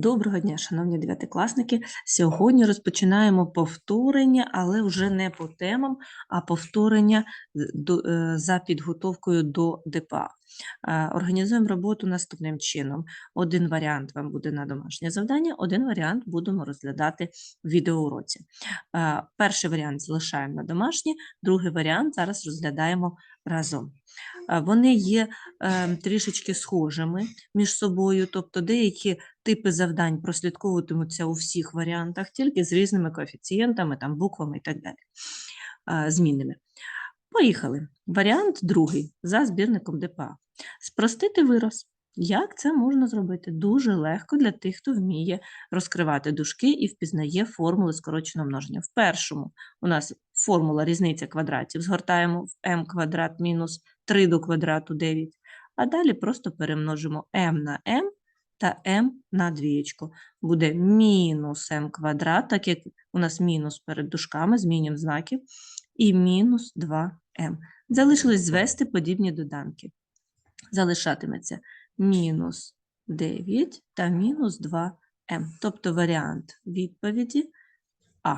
Доброго дня, шановні дев'ятикласники. Сьогодні розпочинаємо повторення, але вже не по темам, а повторення до- е, за підготовкою до ДПА. Е, Організуємо роботу наступним чином. Один варіант вам буде на домашнє завдання, один варіант будемо розглядати в відеоуроці. Е, Перший варіант залишаємо на домашнє, другий варіант зараз розглядаємо разом. Вони є е, трішечки схожими між собою, тобто деякі типи завдань прослідковуватимуться у всіх варіантах, тільки з різними коефіцієнтами, там, буквами і так далі, Е, змінними. Поїхали. Варіант другий за збірником ДПА. Спростити вираз. Як це можна зробити? Дуже легко для тих, хто вміє розкривати дужки і впізнає формули скороченого множення. В першому у нас формула різниця квадратів. Згортаємо в m квадрат мінус 3 до квадрату 9, а далі просто перемножимо m на m та m на двієчку. Буде мінус m квадрат, так як у нас мінус перед дужками, змінюємо знаки, і мінус 2m. Залишилось звести подібні доданки. Залишатиметься мінус 9 та мінус 2m. Тобто варіант відповіді А.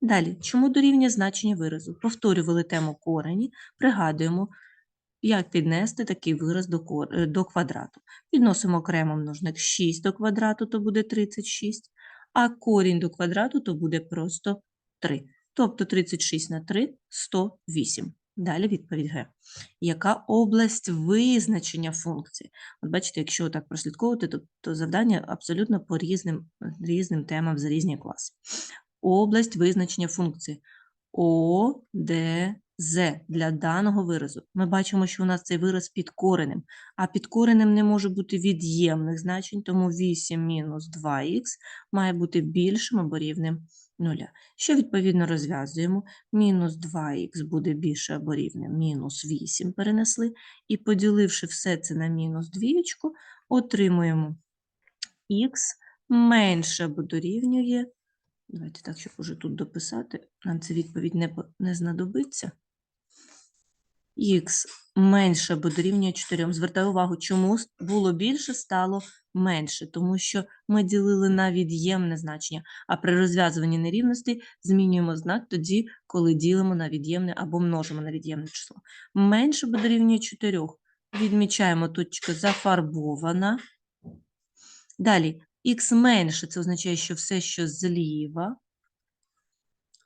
Далі, чому дорівнює значення виразу? Повторювали тему корені, пригадуємо, як піднести такий вираз до, кор- е, до квадрату. Підносимо окремо множник 6 до квадрату, то буде 36, а корінь до квадрату то буде просто 3. Тобто 36 на 3 – 108. Далі відповідь Г. Яка область визначення функції? От бачите, якщо так прослідковувати, то, то завдання абсолютно по різним, різним темам за різні класи. Область визначення функції. О, Д, З для даного виразу. Ми бачимо, що у нас цей вираз під коренем, а під коренем не може бути від'ємних значень, тому 8 мінус 2х має бути більшим або рівним 0. Що відповідно розв'язуємо? Мінус 2х буде більше або рівне, мінус 8 перенесли, і поділивши все це на мінус 2, отримуємо х менше або дорівнює Давайте так, щоб уже тут дописати. Нам ця відповідь не, не знадобиться. Х менше або дорівнює 4. Звертаю увагу, чому було більше, стало менше, тому що ми ділили на від'ємне значення, а при розв'язуванні нерівностей змінюємо знак тоді, коли ділимо на від'ємне або множимо на від'ємне число. Менше або дорівнює 4. Відмічаємо точка зафарбована. Далі, х менше, це означає, що все, що зліва.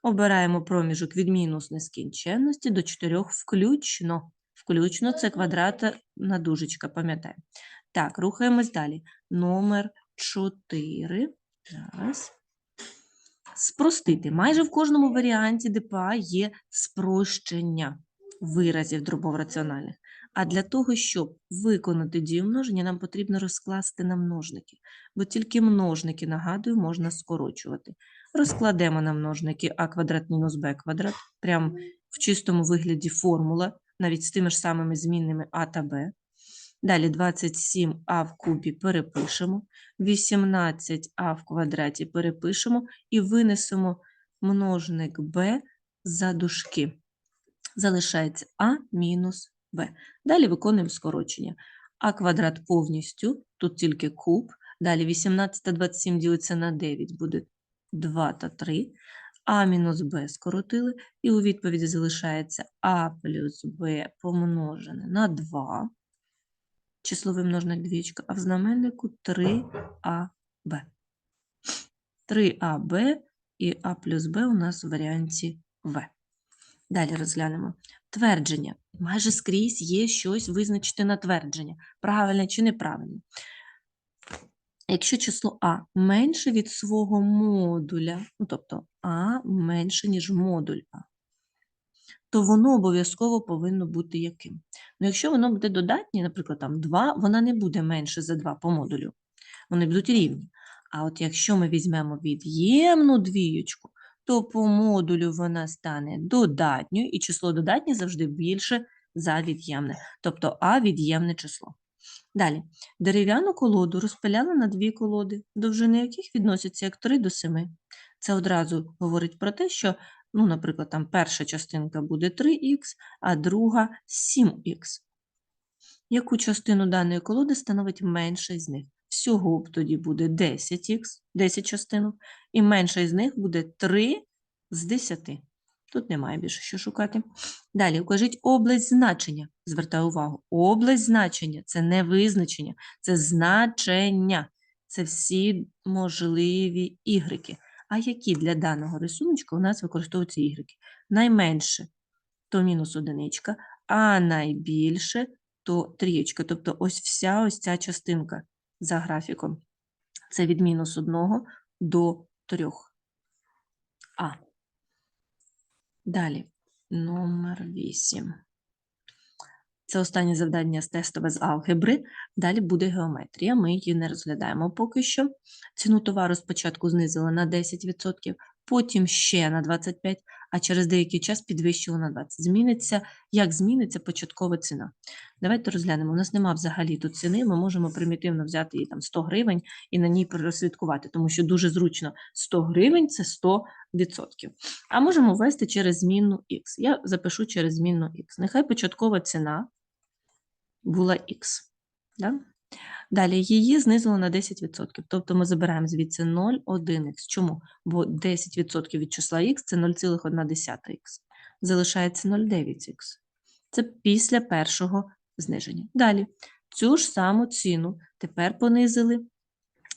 Обираємо проміжок від мінус нескінченності до 4 включно. Включно це квадрата на дужечка, пам'ятаємо. Так, рухаємось далі. Номер 4. Зараз. Спростити. Майже в кожному варіанті ДПА є спрощення виразів дробово-раціональних. А для того, щоб виконати дію множення, нам потрібно розкласти на множники, бо тільки множники, нагадую, можна скорочувати. Розкладемо на множники а квадрат мінус б квадрат, прямо в чистому вигляді формула, навіть з тими ж самими змінними а та б. Далі 27а в кубі перепишемо, 18а в квадраті перепишемо і винесемо множник b за дужки. Залишається а мінус b. Далі виконуємо скорочення. а квадрат повністю, тут тільки куб. Далі 18 та 27 ділиться на 9, буде 2 та 3. А мінус Б скоротили, і у відповіді залишається А плюс Б помножене на 2, числовий множник двічка, а в знаменнику 3АБ. 3АБ і А плюс Б у нас в варіанті В. Далі розглянемо. Твердження. Майже скрізь є щось визначити на твердження. Правильне чи неправильне. Якщо число А менше від свого модуля, ну тобто А менше, ніж модуль А, то воно обов'язково повинно бути яким? Ну, якщо воно буде додатнє, наприклад, там 2, вона не буде менше за 2 по модулю. Вони будуть рівні. А от якщо ми візьмемо від'ємну двієчку, то по модулю вона стане додатньою, і число додатнє завжди більше за від'ємне, тобто А від'ємне число. Далі. Дерев'яну колоду розпиляли на дві колоди, довжини яких відносяться як 3 до 7. Це одразу говорить про те, що, ну, наприклад, там перша частинка буде 3х, а друга 7х. Яку частину даної колоди становить менша з них? всього б тоді буде 10х, 10 частинок, і менша із них буде 3 з 10. Тут немає більше що шукати. Далі, укажіть область значення. Звертаю увагу. Область значення це не визначення, це значення. Це всі можливі ігреки. А які для даного рисунку у нас використовуються ігреки? Найменше то мінус одиничка, а найбільше то трієчка. Тобто ось вся ось ця частинка за графіком. Це від мінус 1 до 3. А. Далі. Номер 8. Це останнє завдання з тестове з алгебри. Далі буде геометрія. Ми її не розглядаємо поки що. Ціну товару спочатку знизили на 10%, потім ще на 25%, а через деякий час підвищили на 20%. Зміниться, як зміниться початкова ціна. Давайте розглянемо. У нас нема взагалі тут ціни, ми можемо примітивно взяти її там 100 гривень і на ній прослідкувати, тому що дуже зручно 100 гривень це 100%. А можемо ввести через змінну x. Я запишу через змінну x. Нехай початкова ціна була x. Да? Далі її знизило на 10%. Тобто ми забираємо звідси 0, 1х. Чому? Бо 10% від числа х це 0,1х. Залишається 0,9х. Це після першого зниження. Далі цю ж саму ціну тепер понизили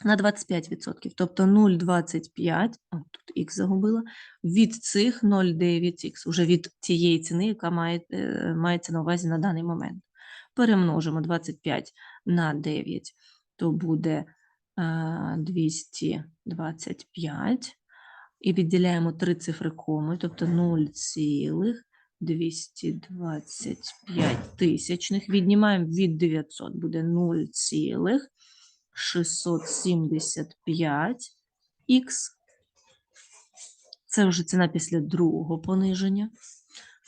на 25%. Тобто 0,25, о, тут х загубила, від цих 0,9х, уже від тієї ціни, яка має, е, мається на увазі на даний момент. Перемножимо 25 на 9, то буде е, 225. І відділяємо три цифри коми, тобто 0,225 тисячних. Віднімаємо від 900, буде 0,675 х. Це вже ціна після другого пониження.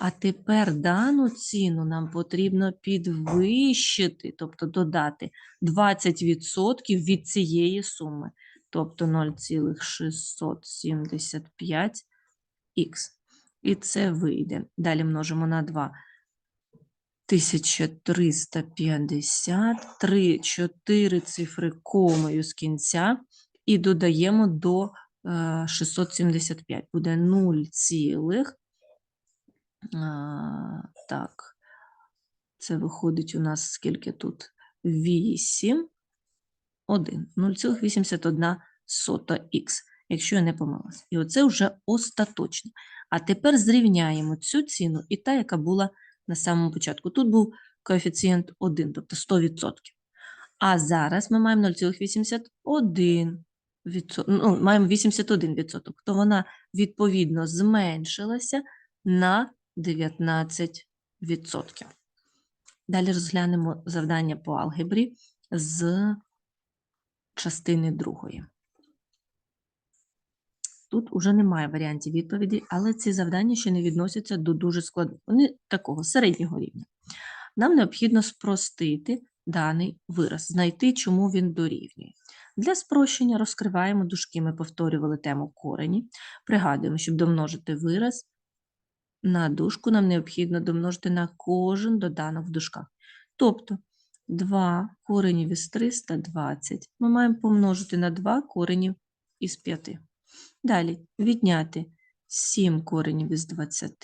А тепер дану ціну нам потрібно підвищити, тобто додати 20% від цієї суми, тобто 0,675х. І це вийде. Далі множимо на 2. 1350, 3, 4 цифри комою з кінця і додаємо до е, 675. Буде 0, цілих а, так, це виходить у нас скільки тут? 8, 1, 0,81 х, якщо я не помилась. І оце вже остаточно. А тепер зрівняємо цю ціну і та, яка була на самому початку. Тут був коефіцієнт 1, тобто 100%. А зараз ми маємо 0,81%. Ну, маємо 81%, то вона відповідно зменшилася на 19%. Далі розглянемо завдання по алгебрі з частини другої. Тут уже немає варіантів відповіді, але ці завдання ще не відносяться до дуже складних. Вони такого середнього рівня. Нам необхідно спростити даний вираз, знайти, чому він дорівнює. Для спрощення розкриваємо дужки, ми повторювали тему корені. Пригадуємо, щоб домножити вираз, на дужку нам необхідно домножити на кожен доданок в дужках. Тобто 2 коренів із 320 ми маємо помножити на 2 коренів із 5. Далі відняти 7 коренів із 20,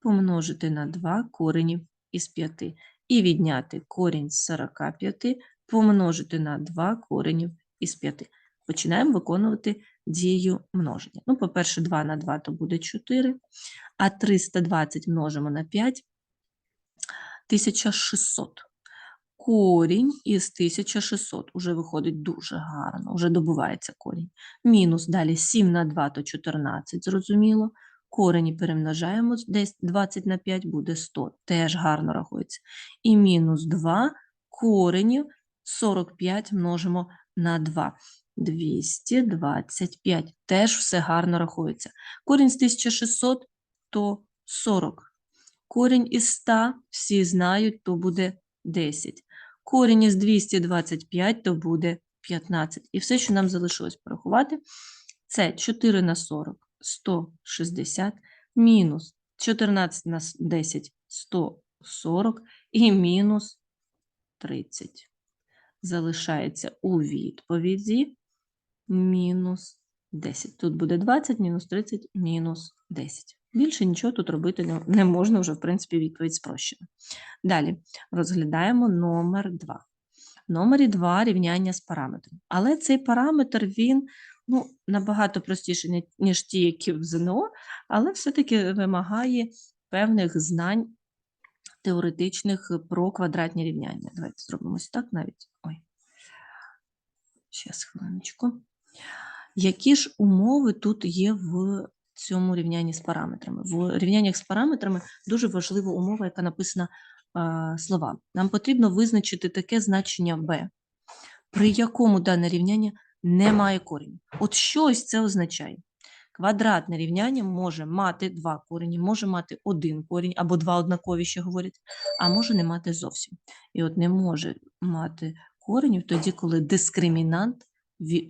помножити на 2 коренів із 5. І відняти корінь з 45, помножити на 2 коренів із 5. Починаємо виконувати дію множення. Ну, по-перше, 2 на 2 то буде 4, а 320 множимо на 5 1600. Корінь із 1600 уже виходить дуже гарно, вже добувається корінь. Мінус далі 7 на 2 то 14, зрозуміло. Корені перемножаємо, десь 20 на 5 буде 100, теж гарно рахується. І мінус 2 коренів 45 множимо на 2. 225. Теж все гарно рахується. Корінь з 1600 то 40. Корінь із 100, всі знають, то буде 10. Корінь із 225, то буде 15. І все, що нам залишилось порахувати, це 4 на 40 160, мінус 14 на 10 140 і мінус 30. залишається у відповіді мінус 10. Тут буде 20, мінус 30, мінус 10. Більше нічого тут робити не, можна, вже, в принципі, відповідь спрощена. Далі розглядаємо номер 2. В номері 2 рівняння з параметром. Але цей параметр, він ну, набагато простіший, ніж ті, які в ЗНО, але все-таки вимагає певних знань теоретичних про квадратні рівняння. Давайте зробимо ось так навіть. Ой. Щас, хвилиночку. Які ж умови тут є в цьому рівнянні з параметрами? В рівняннях з параметрами дуже важлива умова, яка написана слова. Нам потрібно визначити таке значення b, при якому дане рівняння не має кореню. От що ось це означає? Квадратне рівняння може мати два корені, може мати один корінь, або два однакові, ще говорять, а може не мати зовсім. І от не може мати коренів тоді, коли дискримінант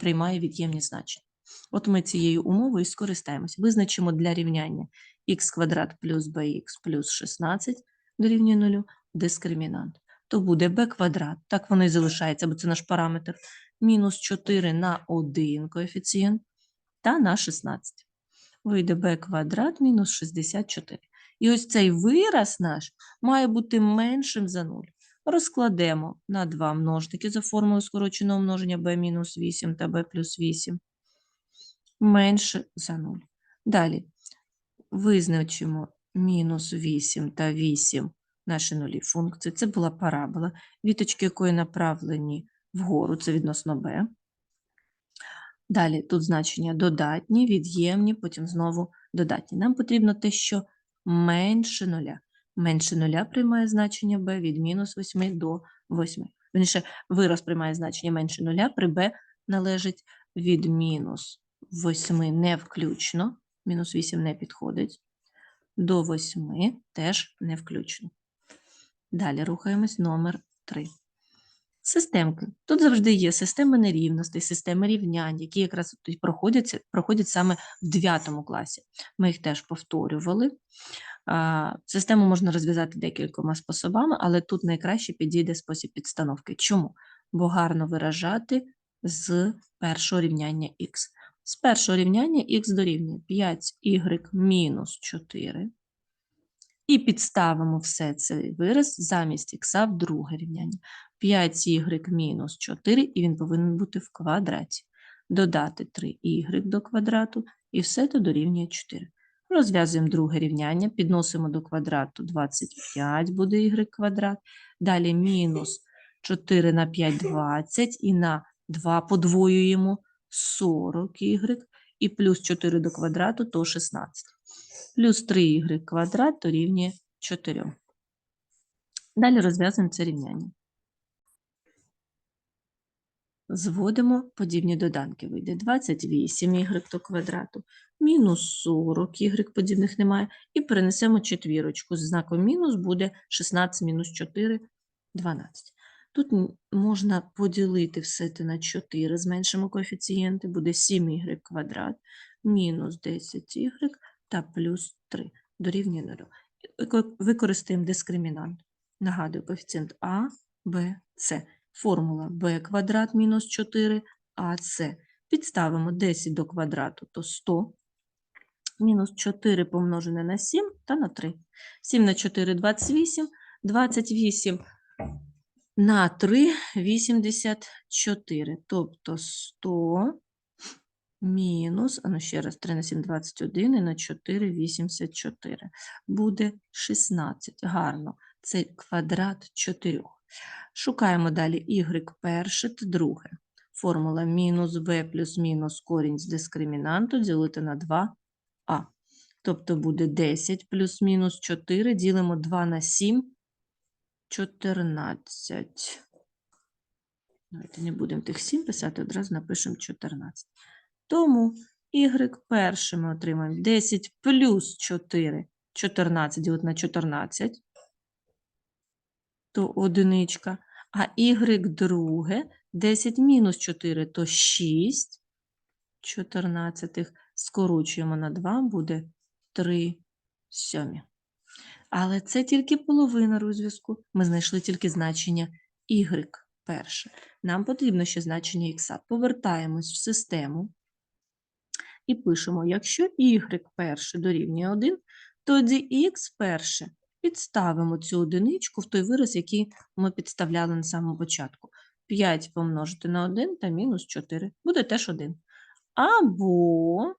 приймає від'ємні значення. От ми цією умовою скористаємось. Визначимо для рівняння х квадрат плюс bx плюс 16 дорівнює 0 дискримінант. То буде b квадрат, так воно і залишається, бо це наш параметр, мінус 4 на 1 коефіцієнт та на 16. Вийде b квадрат мінус 64. І ось цей вираз наш має бути меншим за 0. Розкладемо на два множники за формулою скороченого множення b-8 та b плюс 8 менше за 0. Далі визначимо мінус 8 та 8 наші нулі функції. Це була парабола, віточки якої направлені вгору, це відносно b. Далі тут значення додатні, від'ємні, потім знову додатні. Нам потрібно те, що менше нуля. Менше нуля приймає значення b від мінус 8 до 8. Вірніше, вираз приймає значення менше нуля, при b належить від мінус 8 не включно, мінус 8 не підходить, до 8 теж не включно. Далі рухаємось номер 3. Системки. Тут завжди є системи нерівностей, системи рівнянь, які якраз проходять, проходять саме в 9 класі. Ми їх теж повторювали. Систему можна розв'язати декількома способами, але тут найкраще підійде спосіб підстановки. Чому? Бо гарно виражати з першого рівняння х. З першого рівняння х дорівнює 5y мінус 4. І підставимо все цей вираз замість х в друге рівняння. 5y мінус 4, і він повинен бути в квадраті. Додати 3y до квадрату, і все це дорівнює 4. Розв'язуємо друге рівняння, підносимо до квадрату 25, буде y квадрат. Далі мінус 4 на 5 – 20, і на 2 подвоюємо 40y, і плюс 4 до квадрату – то 16. Плюс 3y квадрат дорівнює 4. Далі розв'язуємо це рівняння. Зводимо подібні доданки. Вийде 28y до квадрату, мінус 40 y подібних немає, і перенесемо четвірочку. З знаком мінус буде 16 мінус 4 – 12. Тут можна поділити все це на 4, зменшимо коефіцієнти, буде 7y квадрат, мінус 10y та плюс 3 дорівнює 0. Використаємо дискримінант. Нагадую, коефіцієнт А, Б, С. Формула b квадрат мінус 4 АС. Підставимо 10 до квадрату, то 100. Мінус 4 помножене на 7 та на 3. 7 на 4 – 28. 28 на 3 – 84. Тобто 100 мінус, ну ще раз, 3 на 7 – 21 і на 4 – 84. Буде 16. Гарно. Це квадрат 4. Шукаємо далі y перше та друге. Формула мінус b плюс мінус корінь з дискримінанту ділити на 2а. Тобто буде 10 плюс мінус 4, ділимо 2 на 7, 14. Давайте не будемо тих 7 писати, одразу напишемо 14. Тому y перше ми отримаємо 10 плюс 4, 14 ділити на 14, то одиничка. А y друге 10 мінус 4, то 6 чотирнадцятих. Скорочуємо на 2, буде 3 сьомі. Але це тільки половина розв'язку. Ми знайшли тільки значення y. перше. Нам потрібно ще значення х. Повертаємось в систему і пишемо, якщо y перше дорівнює 1, тоді х перше підставимо цю одиничку в той вираз, який ми підставляли на самому початку. 5 помножити на 1 та мінус 4. Буде теж 1. Або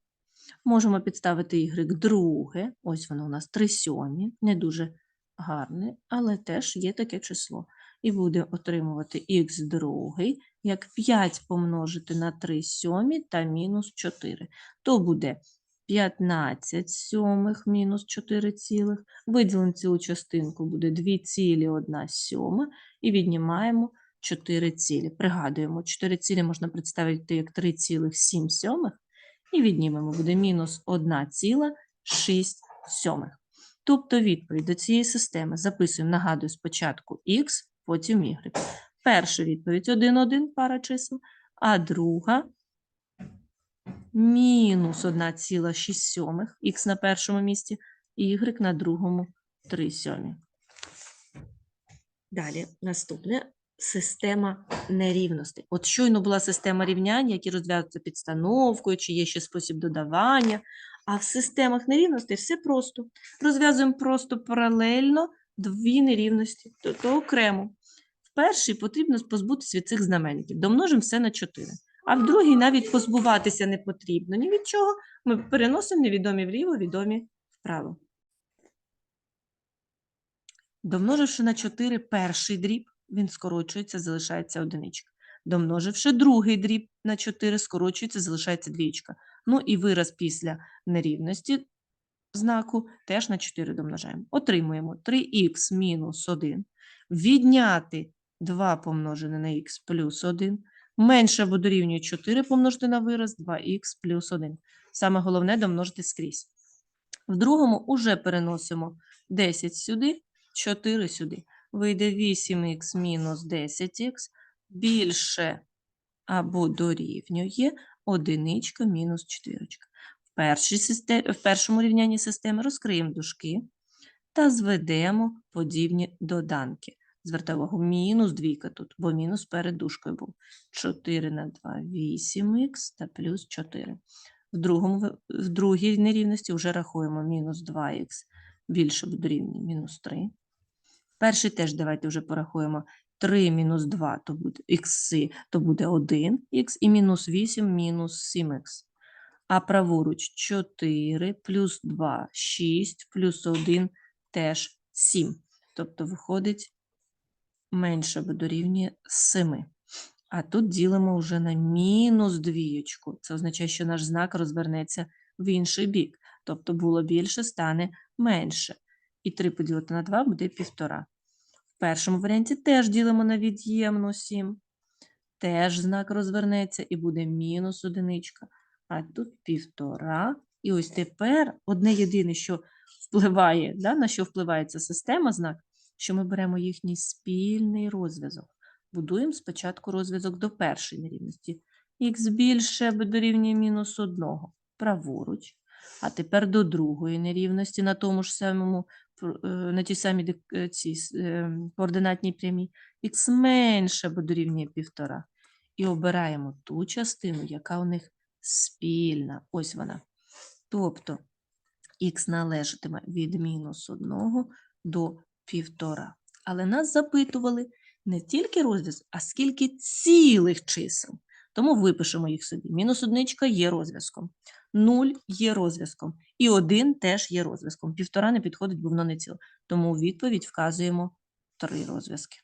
можемо підставити y друге, ось воно у нас 3 сьомі, не дуже гарне, але теж є таке число. І буде отримувати х другий, як 5 помножити на 3 сьомі та мінус 4. То буде 15 сьомих мінус 4 цілих. Виділимо цілу частинку, буде 2 цілі 1 сьома, і віднімаємо 4 цілі. Пригадуємо, 4 цілі можна представити як 3,7 сьомих, і віднімемо, буде мінус 1,6 сьомих. Тобто відповідь до цієї системи записуємо, нагадую, спочатку х, потім y. Перша відповідь 1, 1 пара чисел, а друга мінус 1,6 х на першому місці, y на другому 3 сьомі. Далі наступне система нерівностей. От щойно була система рівнянь, які розв'язуються підстановкою, чи є ще спосіб додавання. А в системах нерівностей все просто. Розв'язуємо просто паралельно дві нерівності, тобто окремо. В першій потрібно позбутися від цих знаменників. Домножимо все на 4. А в другій навіть позбуватися не потрібно. Ні від чого. Ми переносимо невідомі вліво, відомі вправо. Домноживши на 4 перший дріб, він скорочується, залишається одиничка. Домноживши другий дріб на 4, скорочується, залишається двічка. Ну і вираз після нерівності знаку теж на 4 домножаємо. Отримуємо 3х мінус 1, відняти 2 помножене на х плюс 1, менше або дорівнює 4 помножити на вираз 2х плюс 1. Саме головне домножити скрізь. В другому уже переносимо 10 сюди, 4 сюди. Вийде 8х мінус 10х більше або дорівнює одиничка мінус четвірочка. В, в першому рівнянні системи розкриємо дужки та зведемо подібні доданки. Звертаю увагу, мінус двійка тут, бо мінус перед дужкою був. 4 на 2 – 8х та плюс 4. В, другому, в другій нерівності вже рахуємо мінус 2х більше або дорівнює мінус 3. Перший теж давайте вже порахуємо. 3 мінус 2 то буде х, то буде 1х, і мінус 8 мінус 7х. А праворуч 4 плюс 2 – 6, плюс 1 теж 7. Тобто виходить менше або дорівнює 7. А тут ділимо вже на мінус двієчку. Це означає, що наш знак розвернеться в інший бік. Тобто було більше, стане менше. І 3 поділити на 2 буде 1,5. В першому варіанті теж ділимо на від'ємну 7. Теж знак розвернеться і буде мінус одиничка. А тут півтора. І ось тепер одне єдине, що впливає, да, на що впливає ця система знак, що ми беремо їхній спільний розв'язок. Будуємо спочатку розв'язок до першої нерівності. Х більше дорівнює мінус одного праворуч. А тепер до другої нерівності на тому ж самому, е, на тій самій е, цій с- е, координатній прямій. Х менше дорівнює півтора. І обираємо ту частину, яка у них спільна. Ось вона. Тобто х належатиме від мінус 1 до півтора. Але нас запитували не тільки розв'язок, а скільки цілих чисел. Тому випишемо їх собі. Мінус одничка є розв'язком, 0 є розв'язком, і 1 теж є розв'язком. Півтора не підходить, бо воно не ціле. Тому у відповідь вказуємо три розв'язки.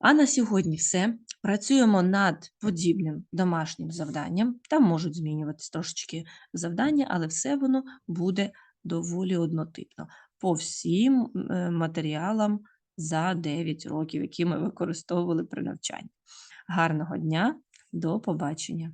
А на сьогодні все. Працюємо над подібним домашнім завданням. Там можуть змінюватися трошечки завдання, але все воно буде доволі однотипно по всім е, матеріалам за 9 років, які ми використовували при навчанні. Гарного дня, до побачення!